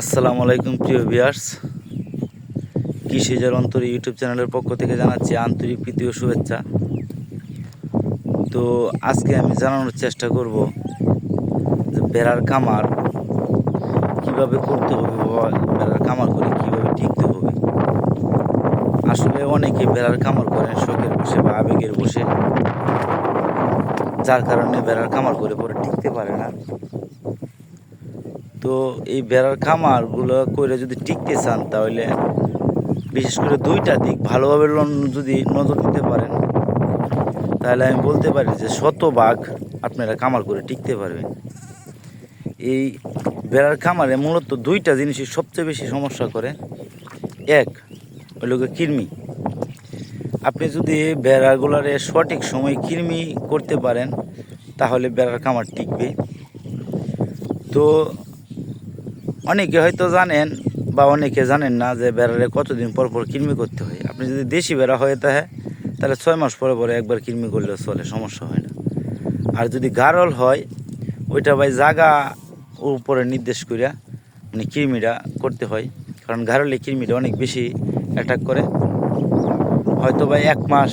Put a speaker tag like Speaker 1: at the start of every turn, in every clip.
Speaker 1: আসসালামু আলাইকুম, প্রিয় ভিয়ার্স কৃষিজার অন্তর ইউটিউব চ্যানেলের পক্ষ থেকে জানাচ্ছি আন্তরিক প্রীতি ও শুভেচ্ছা। তো আজকে আমি জানানোর চেষ্টা করব যে বেড়ার খামার কীভাবে করতে হবে বেড়ার খামার করে কীভাবে টিকতে হবে। আসলে অনেকে বেড়ার খামার করেন শখের বসে বা আবেগের বসে, যার কারণে বেড়ার খামার করে পরে টিকতে পারে না। তো এই বেড়ার খামারগুলো করে যদি টিকতে চান তাহলে বিশেষ করে দুইটা দিক ভালোভাবে যদি নজর দিতে পারেন, তাহলে আমি বলতে পারি যে শতভাগ আপনারা খামার করে টিকতে পারবেন। এই বেড়ার খামারে মূলত দুইটা জিনিসই সবচেয়ে বেশি সমস্যা করে। এক লোকে কৃমি। আপনি যদি বেড়াগুলারে সঠিক সময় কৃমি করতে পারেন, তাহলে বেড়ার খামার টিকবে তো অনেকে হয়তো জানেন বা অনেকে জানেন না যে বেড়ারে কতদিন পর পর কৃমি করতে হয়। আপনি যদি দেশি বেড়া হয়ে থাকে, তাহলে ছয় মাস পরে পরে একবার কৃমি করলে চলে, সমস্যা হয় না। আর যদি গারল হয়, ওইটা ভাই জাগা উপরে নির্দেশ করিয়া মানে কৃমিটা করতে হয়, কারণ গারলে কৃমিটা অনেক বেশি অ্যাটাক করে। হয়তো ভাই এক মাস,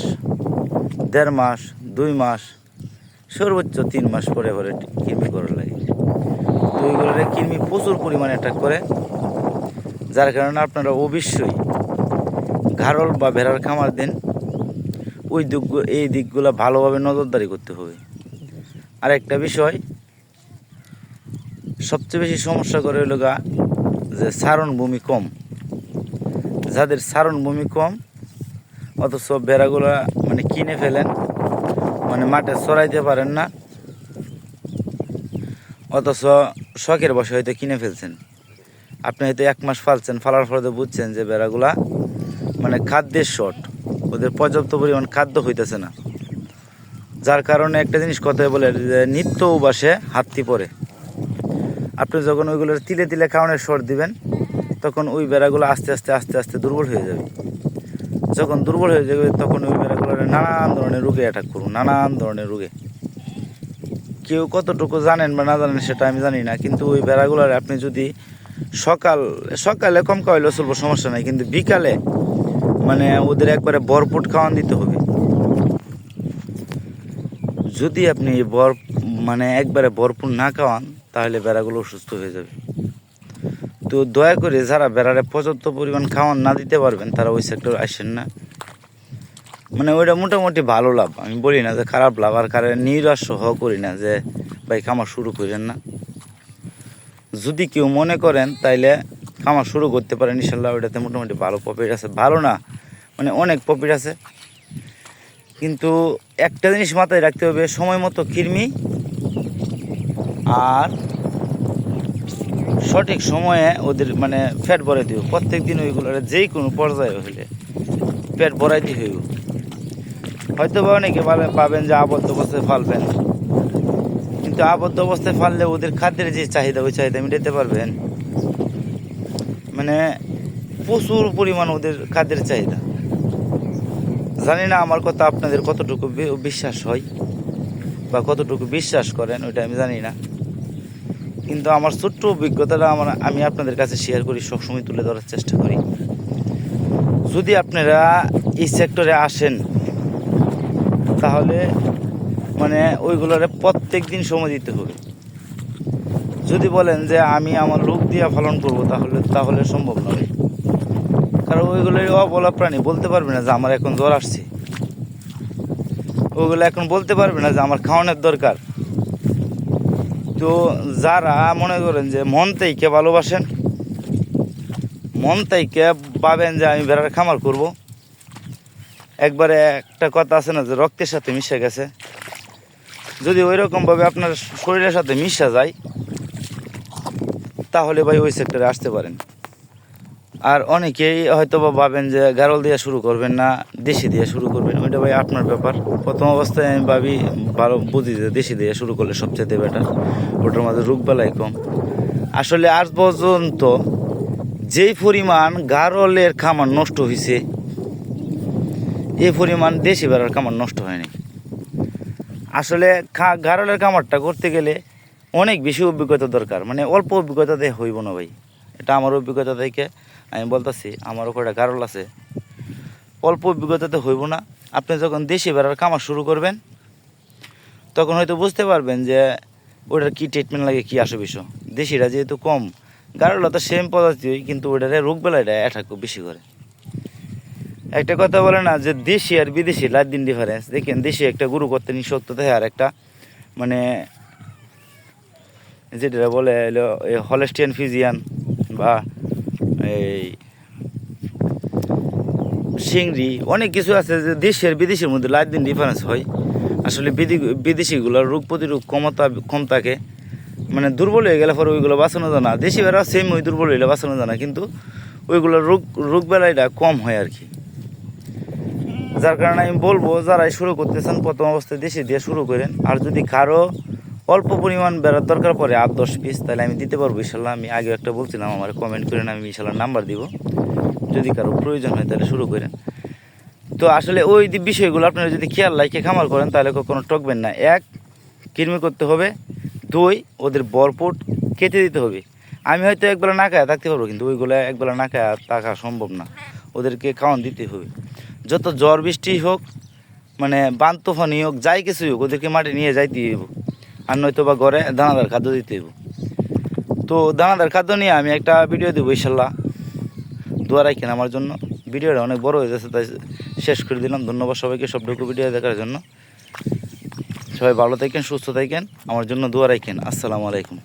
Speaker 1: দেড় মাস, দুই মাস, সর্বোচ্চ তিন মাস পরে পরে কৃমি করার লাগে। কৃমি প্রচুর পরিমাণে অ্যাটাক করে, যার কারণে আপনারা অবশ্যই ঘাড়ল বা ভেড়ার খামার দেন। ওই দিক এই দিকগুলো ভালোভাবে নজরদারি করতে হবে। আর একটা বিষয়, সবচেয়ে বেশি সমস্যা করে হলো গা যে সারণ ভূমি কম। যাদের সারণ ভূমি কম, অথচ বেড়াগুলা মানে কিনে ফেলেন মানে মাঠে চড়াইতে পারেন না, অথচ শখের বসে হয়তো কিনে ফেলছেন। আপনি হয়তো এক মাস ফালছেন, ফালার ফলে তো বুঝছেন যে বেড়াগুলা মানে খাদ্যের শর্ট ওদের পর্যাপ্ত পরিমাণ খাদ্য হইতেছে না। যার কারণে একটা জিনিস কথায় বলে যে নিত্য উবাসে হাত্তি পরে। আপনি যখন ওইগুলোর তিলে তিলে খাওয়ানোর শর্ট দিবেন, তখন ওই বেড়াগুলো আস্তে আস্তে আস্তে আস্তে দুর্বল হয়ে যাবে। যখন দুর্বল হয়ে যাবে, তখন ওই বেড়াগুলো নানান ধরনের রোগে অ্যাটাক করুন, নানান ধরনের রোগে। কেউ কতটুকু জানেন বা না জানেন সেটা আমি জানি না, কিন্তু ওই বেড়াগুলোর আপনি যদি সকাল, সকালে কম খাওয়াইলেও চলবো, সমস্যা নাই, কিন্তু বিকালে মানে ওদের একবারে ভরপুট খাওয়ান দিতে হবে। যদি আপনি বর মানে একবারে ভরপুর না খাওয়ান, তাহলে বেড়াগুলো অসুস্থ হয়ে যাবে। তো দয়া করে যারা বেড়ারে পর্যাপ্ত পরিমাণ খাওয়ান না দিতে পারবেন, তারা ওই সেক্টর আসেন না। মানে ওইটা মোটামুটি ভালো লাভ। আমি বলি না যে খারাপ লাভ, আর কারণ নিরাশ সহ করি না যে, ভাই, খামার শুরু করেন না। যদি কেউ মনে করেন, তাইলে খামার শুরু করতে পারেন, ইনশাল্লাহ ওইটাতে মোটামুটি ভালো প্রফিট আছে। ভালো না মানে অনেক প্রফিট আছে। কিন্তু একটা জিনিস মাথায় রাখতে হবে, সময় মতো কৃমি আর সঠিক সময়ে ওদের মানে ফ্যাট ভরাই দিব প্রত্যেক দিন ওইগুলোর যেই কোনো পর্যায়ে হইলে পেট ভরাইতে হইব। হয়তো বা অনেকে পাবে- পাবেন যে আবদ্ধ অবস্থায় ফালবেন। কিন্তু আবদ্ধ অবস্থায় ফাললে ওদের খাদ্যের যে চাহিদা, ওই চাহিদা মেটাতে পারবেন। মানে প্রচুর পরিমাণ ওদের খাদ্যের চাহিদা। জানি না আমার কথা আপনাদের কতটুকু বিশ্বাস হয় বা কতটুকু বিশ্বাস করেন, ওইটা আমি জানি না। কিন্তু আমার ছোট্ট অভিজ্ঞতাটা আমার, আমি আপনাদের কাছে শেয়ার করি, সবসময় তুলে ধরার চেষ্টা করি। যদি আপনারা এই সেক্টরে আসেন তাহলে মানে ওইগুলোরে প্রত্যেক দিন সময় দিতে হবে। যদি বলেন যে আমি আমার লোক দিয়া পালন করব, তাহলে তাহলে সম্ভব নয়। কারণ ওইগুলোর অবলা প্রাণী, বলতে পারবে না যে আমার এখন জ্বর আসছে। ওইগুলো এখন বলতে পারবে না যে আমার খাওয়ানোর দরকার। তো যারা মনে করেন যে মন থেকে ভালোবাসেন, মন থেকে পাবেন যে আমি বেড়ার খামার করব একবারে একটা কথা আছে না যে রক্তের সাথে মিশে গেছে। যদি ওই রকমভাবে আপনার শরীরের সাথে মিশা যায়, তাহলে ভাই ওই সেক্টরে আসতে পারেন। আর অনেকেই হয়তো বা ভাবেন যে গারল দিয়ে শুরু করবেন না, দেশি দিয়ে শুরু করবেন। ওইটা ভাই আপনার ব্যাপার। প্রথম অবস্থায় আমি ভাবি, ভালো বুঝি যে দেশি দিয়ে শুরু করলে সবচেয়ে বেটার ওটার মধ্যে রোগবালাই কম। আসলে আজ পর্যন্ত যেই পরিমাণ গারলের খামার নষ্ট হয়েছে এই পরিমাণ দেশি বেড়ার খামার নষ্ট হয়নি। আসলে গারলের খামারটা করতে গেলে অনেক বেশি অভিজ্ঞতা দরকার। মানে অল্প অভিজ্ঞতা দিয়ে হইব না ভাই। এটা আমার অভিজ্ঞতা থেকে আমি বলতেছি, আমারও কয়টা গারল আছে। অল্প অভিজ্ঞতাতে হইব না। আপনি যখন দেশি বেড়ার খামার শুরু করবেন, তখন হয়তো বুঝতে পারবেন যে ওটার কী ট্রিটমেন্ট লাগে, কী আসে বিষয়। দেশিরা যেহেতু কম গারলা তো সেম পদ্ধতি কিন্তু ওটারে রোগ বেলাটা অ্যাটাক বেশি করে। একটা কথা বলে না যে দেশি আর বিদেশি লাইট দিন ডিফারেন্স দেখেন দেশি একটা গুরু করতে নিঃশক্ত থাকে আর একটা মানে যেটা বলে হলো হলেস্টিয়ান ফিজিয়ান বা এই সিংড়ি অনেক কিছু আছে যে দেশি আর বিদেশির মধ্যে লাইট দিন ডিফারেন্স হয়। আসলে বিদি- বিদেশিগুলোর রোগ প্রতিরোধ ক্ষমতা কম থাকে। মানে দুর্বল হয়ে গেলে পরে ওইগুলো বাঁচানো যায় না। দেশি বেড়া সেম ওই দুর্বল হইলে বাঁচানো যায় না। কিন্তু ওইগুলোর রোগ রোগ বেলাইটা কম হয় আর কি। যার কারণে আমি বলব, যারাই শুরু করতেছেন, প্রথম অবস্থায় দেশি দিয়ে শুরু করেন। আর যদি কারও অল্প পরিমাণ বেড়ার দরকার পড়ে, আট দশ পিস তাহলে আমি দিতে পারব, ইনশাল্লাহ। আমি আগে একটা বলছিলাম, আমার কমেন্ট করেন, আমি ইনশাল্লাহ নাম্বার দিব। যদি কারও প্রয়োজন হয়, তাহলে শুরু করেন। তো আসলে ওই বিষয়গুলো আপনারা যদি খেয়াল রাখে, খামার করেন, তাহলে কখনো টকবেন না। এক, কৃমি করতে হবে। দুই, ওদের বরপুট কেটে দিতে হবে। আমি হয়তো একবেলা না খায় থাকতে পারব, কিন্তু ওইগুলো একবেলা না খায় থাকা সম্ভব না। ওদেরকে খাওয়ান দিতে হবে। যত জ্বর বৃষ্টি হোক মানে বান তুফানি হোক, যাই কিছুই হোক, ওদেরকে মাটি নিয়ে যাইতে হইব। আর নয়তো বা ঘরে দানাদার খাদ্য দিতে হইব। তো দানাদার খাদ্য নিয়ে আমি একটা ভিডিও দেবো, ইনশাল্লাহ। দোয়া রাখেন আমার জন্য। ভিডিওটা অনেক বড় হয়ে যাচ্ছে তাই শেষ করে দিলাম। ধন্যবাদ সবাইকে সবটুকু ভিডিও দেখার জন্য। সবাই ভালো থাকেন, সুস্থ থাকেন। আমার জন্য দোয়া রাখেন। আসসালামু আলাইকুম।